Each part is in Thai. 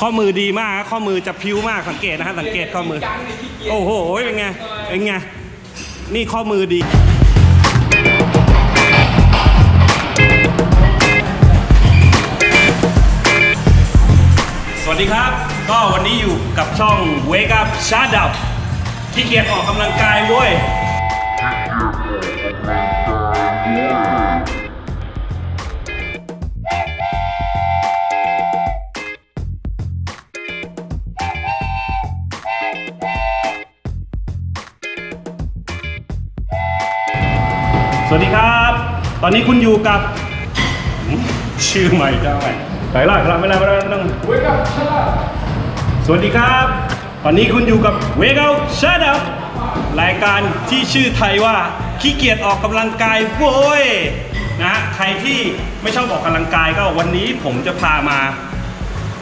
ข้อมือดีมากข้อมือจะพิ้วมากสังเกตนะฮะสังเกตข้อมือ โอ้โหเป็นไงเป็นไงนี่ข้อมือดีสวัสดีครับ ก็วันนี้อยู่กับช่อง Wake Up Shut Up ที่เกียจออกกำลังกายเว้ย สวัสดีครับ ตอนนี้คุณอยู่กับ ชื่อใหม่จ้าใหม่ไปล่ะครับไม่ได้ไม่ได้ไม่ต้องสวัสดีครับ ตอนนี้คุณอยู่กับ Wake Up Shut Up รายการที่ชื่อไทยว่าขี้เกียจออกกำลังกายโว้ยนะฮะใครที่ไม่ชอบออกกำลังกายก็วันนี้ผมจะพามา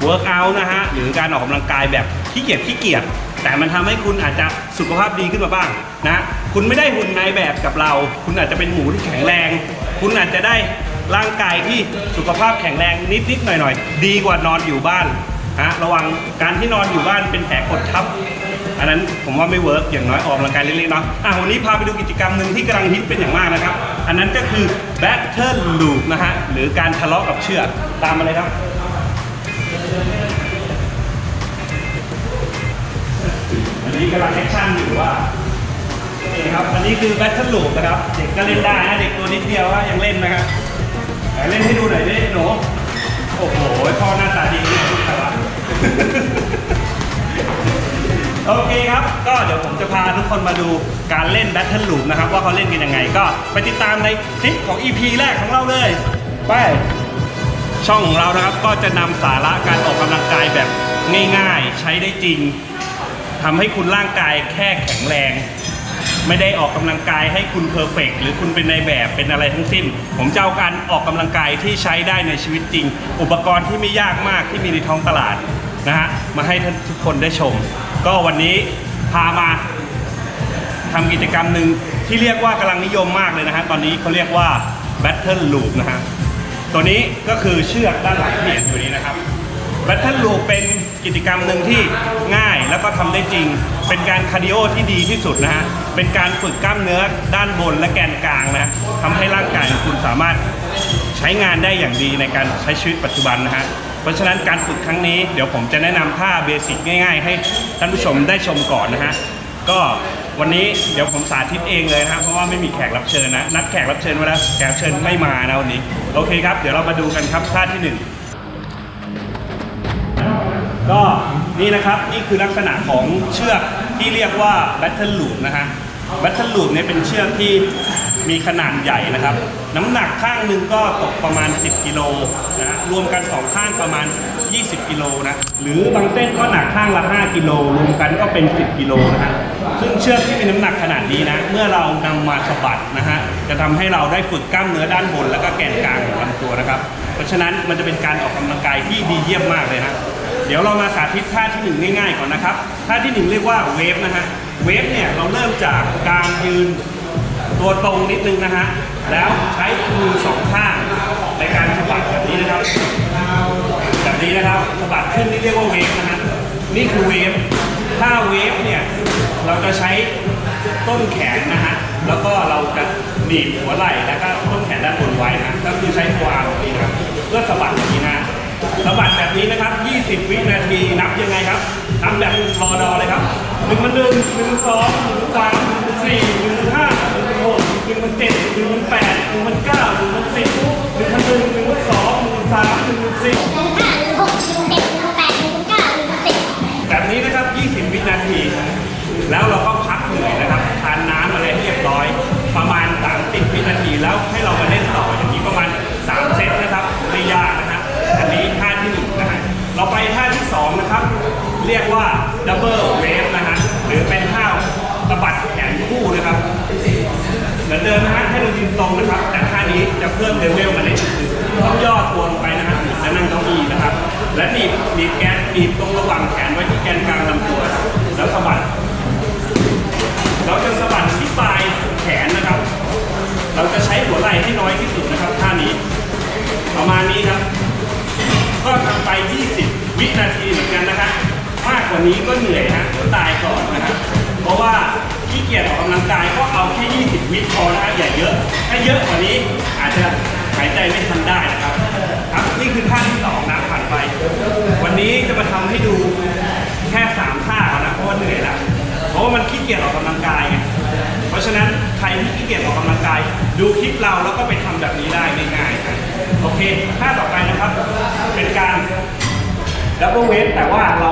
เวิร์กอันะฮะหรือการออกกำลังกายแบบ ขี้เกียจขี้เกียจแต่มันทำให้คุณอาจจะสุขภาพดีขึ้นมาบ้างนะคุณไม่ได้หุ่นในแบบกับเรา คุณอาจจะเป็นหมูที่แข็งแรง คุณอาจจะได้ร่างกายที่สุขภาพแข็งแรงนิดๆหน่อยๆ ดีกว่านอนอยู่บ้านฮะระวังการที่นอนอยู่บ้านเป็นแผลกดทับอันนั้นผมว่าไม่เวิร์กอย่างน้อยออกกำลังกายเล็กๆเนาะอะวันนี้พาไปดูกิจกรรมหนึ่งที่กำลังฮิตเป็นอย่างมากนะครับ อันนั้นก็คือ Battle Loop นะฮะหรือการทะเลาะกับเชือกตามมาเลยครับ นี้กำลังแอคชั่นอยู่ว่านี่ครับอันนี้คือแบทเทิลลูปนะครับ เด็กก็เล่นได้นะเด็กตัวนิดเดียวว่ายังเล่นนะครับไหนเล่นให้ดูหน่อยดิหนูโอ้โหพ่อหน้าตาดีนี่แต่ว่าโอเคครับ ก็เดี๋ยวผมจะพาทุกคนมาดูการเล่นแบทเทิลลูปนะครับ ว่าเขาเล่นกันยังไง ก็ไปติดตามในคลิปของ EP แรกของเราเลย ไป ช่องของเรานะครับก็จะนำสาระการออกกำลังกายแบบง่ายๆ ใช้ได้จริง ทำให้คุณร่างกายแค่แข็งแรง ไม่ได้ออกกำลังกายให้คุณเพอร์เฟกหรือคุณเป็นในแบบเป็นอะไรทั้งสิ้น ผมจะเอาการออกกำลังกายที่ใช้ได้ในชีวิตจริง อุปกรณ์ที่ไม่ยากมากที่มีในท้องตลาดนะฮะมาให้ท่านทุกคนได้ชม ก็วันนี้พามา ทำกิจกรรมหนึ่งที่เรียกว่ากำลังนิยมมากเลยนะฮะ ตอนนี้เขาเรียกว่า Battle Loop นะฮะ ตัวนี้ก็คือเชือกด้านหลังที่เห็นอยู่นี้นะครับ Battle Loop เป็น กิจกรรมหนึ่งที่ง่ายแล้วก็ทำได้จริง เป็นการคาร์ดิโอที่ดีที่สุดนะฮะ เป็นการฝึกกล้ามเนื้อด้านบนและแกนกลางนะทำให้ร่างกายของคุณสามารถใช้งานได้อย่างดีในการใช้ชีวิตปัจจุบันนะฮะ เพราะฉะนั้นการฝึกครั้งนี้เดี๋ยวผมจะแนะนำท่าเบสิกง่าย ๆ ให้ท่านผู้ชมได้ชมก่อนนะฮะ ก็วันนี้เดี๋ยวผมสาธิตเองเลยนะครับเพราะว่าไม่มีแขกรับเชิญนะ นัดแขกรับเชิญไว้แล้วแขกรับเชิญไม่มานะวันนี้ โอเคครับ เดี๋ยวเรามาดูกันครับท่าที่หนึ่ง ก็นี่นะครับนี่คือลักษณะของเชือกที่เรียกว่า Battle Loop นะฮะ Battle Loop เนี่ยเป็นเชือกที่มีขนาดใหญ่นะครับ น้ำหนักข้างหนึ่งก็ตกประมาณ 10 กิโลนะฮะรวมกันสองข้างประมาณ 20 กิโลนะหรือบางเส้นก็หนักข้างละ 5 กิโลรวมกันก็เป็น 10 กิโลนะฮะซึ่งเชือกที่มีน้ำหนักขนาดนี้นะเมื่อเรานำมาสะบัดนะฮะจะทำให้เราได้ฝึกกล้ามเนื้อด้านบน แล้วก็แกนกลางของลำตัวนะครับ เพราะฉะนั้นมันจะเป็นการออกกำลังกายที่ดีเยี่ยมมากเลยนะ เดี๋ยวเรามาสาธิตท่าที่หนึ่งง่ายๆก่อนนะครับ ท่าที่หนึ่งเรียกว่าเวฟนะฮะ เวฟเนี่ยเราเริ่มจากการยืนตัวตรงนิดนึงนะฮะ แล้วใช้มือสองข้างในการสะบัดแบบนี้นะครับ แบบนี้นะครับสะบัดขึ้นนี่เรียกว่าเวฟนะฮะ นี่คือเวฟ ถ้าเวฟเนี่ยเราจะใช้ต้นแขนนะฮะ แล้วก็เราจะหนีบหัวไหล่แล้วก็ต้นแขนด้านบนไว้นะ ก็คือใช้ตัวอาร์มนี้นะครับ เพื่อสะบัดแบบนี้นะสะบัดแบบนี้นะครับ 10 วินาทีนับยังไงครับนับแบบรอดอเลยครับหนึ่งมันหนึ่งหนึ่งสองหนึ่งสามหนึ่งสี่หนึ่งห้าหนึ่งหกหนึ่งมันเจ็ดหนึ่งมันแป ตรงนะครับ แต่ท่านี้จะเพิ่มเลเวลมาเล็กนึงต้องย่อตัวลงไปนะฮะจะนั่งเก้าอี้นะครับ และหนีบหนีบแกนหนีบตรงระหว่างแขนไว้ที่แกนกลางลำตัว แล้วสะบัด เราจะสะบัดที่ปลายแขนนะครับ เราจะใช้หัวไหล่ให้น้อยที่สุดนะครับท่านี้ ประมาณนี้ครับ ก็ทำไป 20 วินาทีเหมือนกันนะครับมากกว่านี้ก็เหนื่อยฮะเดี๋ยวตายก่อนนะครับ เพราะว่าขี้เกียจออกกำลังกายก็เอาแค่ 20 วิพอนะฮะอย่าเยอะาเยอะกว่านี้อาจจะหายใจไม่ทันได้นะครับ ครับนี่คือท่าที่สองนะผ่านไป วันนี้จะมาทำให้ดูแค่สามท่านนะเพราะว่าเหนื่อยละเพราะว่ามันขี้เกียจออกกำลังกายไงเพราะฉะนั้นใครที่ขี้เกียจออกกำลังกาย ดูคลิปเราแล้วก็ไปทำแบบนี้ได้ง่ายๆโอเคท่าต่อไปนะครับ เป็นการดับเบิลเวทแต่ว่าเรา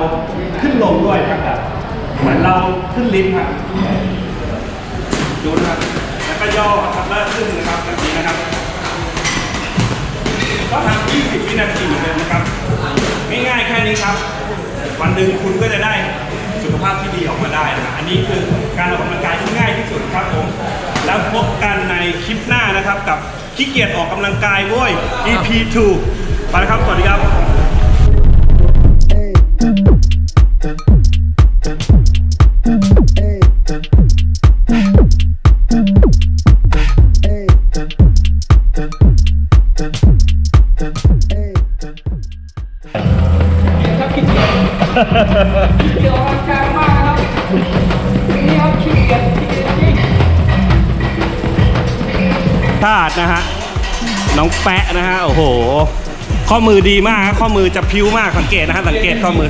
ขึ้นลงด้วยครับเหมือนเราขึ้นลิฟต์ครับดูนะครับ ก็ย่อครับแล้วขึ้นนะครับแบบนี้นะครับก็ทำ20วินาทีเหมือนเดิมนะครับง่ายๆแค่นี้ครับ วันหนึ่งคุณก็จะได้สุขภาพที่ดีออกมาได้นะอันนี้คือการออกกำลังกายที่ง่ายที่สุดครับผมแล้วพบกันในคลิปหน้านะครับ กับขี้เกียจออกกำลังกายโว้ย EP 2ไปแล้วครับสวัสดีครับ พลาดนะฮะน้องแปะนะฮะโอ้โห ข้อมือดีมากข้อมือจะพิ้วมากสังเกตนะฮะสังเกตข้อมือ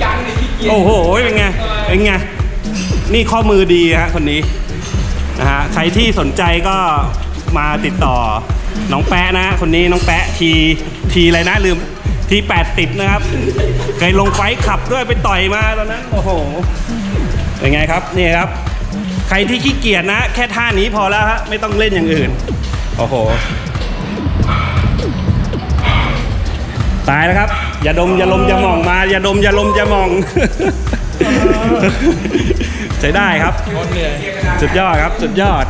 โอ้โหเป็นไงเป็นไงนี่ข้อมือดีฮะคนนี้นะฮะใครที่สนใจก็มาติดต่อน้องแปะนะคนนี้น้องแปะทีทีอะไรนะลืมทีแปดติดนะครับเคยลงไฟขับด้วยไปต่อยมาตอนนั้นโอ้โหเป็นไงครับนี่ครับ ใครที่ขี้เกียจนะ แค่ท่านี้พอแล้วฮะไม่ต้องเล่นอย่างอื่น โอ้โห ตายแล้วครับ อย่าดมอย่าลมอย่าหมองมา อย่าดมอย่าลมอย่าหมอง ใช้ได้ครับ สุดยอดครับ สุดยอด